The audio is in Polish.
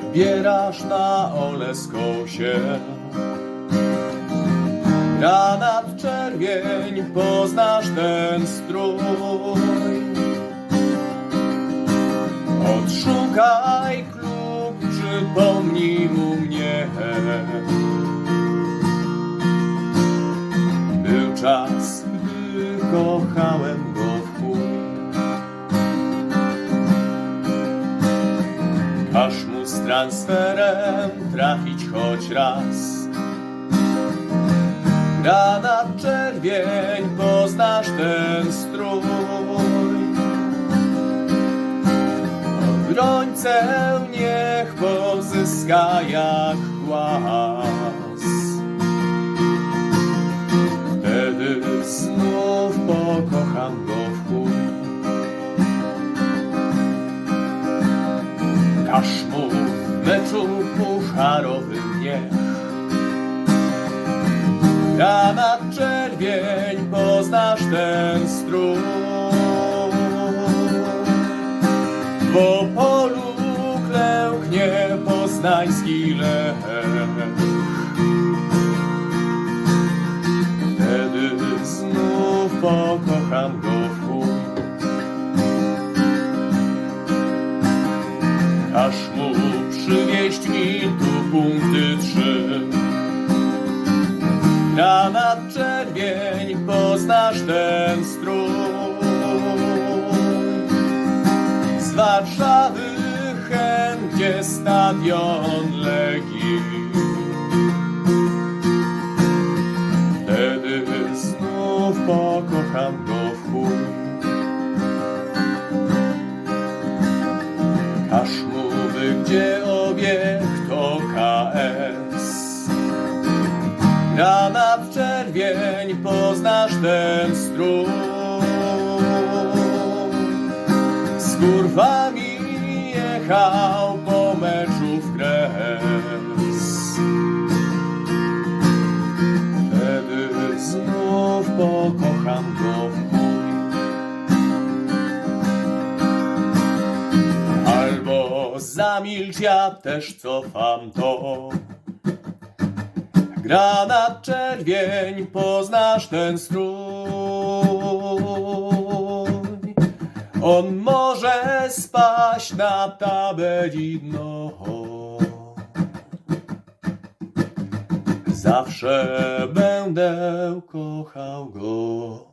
zbierasz na oleską się. Granat czerwień, poznasz ten strój. Odszukaj klub, przypomnij mu mnie. Był czas, gdy kochałem go w mu transferem trafić choć raz. Granat czerwień, poznasz ten strój. Obrońcę niech pozyska jak głaz. Granat czerwień, poznasz ten strój. W Opolu klęknie poznański lech. Wtedy znów pokocham go poznasz ten strój. Z Warszawy chętnie stadion Legii. Wtedy znów pokocham go w chuj. Każ mu by gdzie obiekt czerwień, poznasz ten strój. Z kurwami jechał po meczu w kres. Wtedy znów pokocham go w Albo zamilcz, ja też cofam to. Granat czerwień, poznasz ten strój. On może spaść na tabeli dno. Zawsze będę kochał go.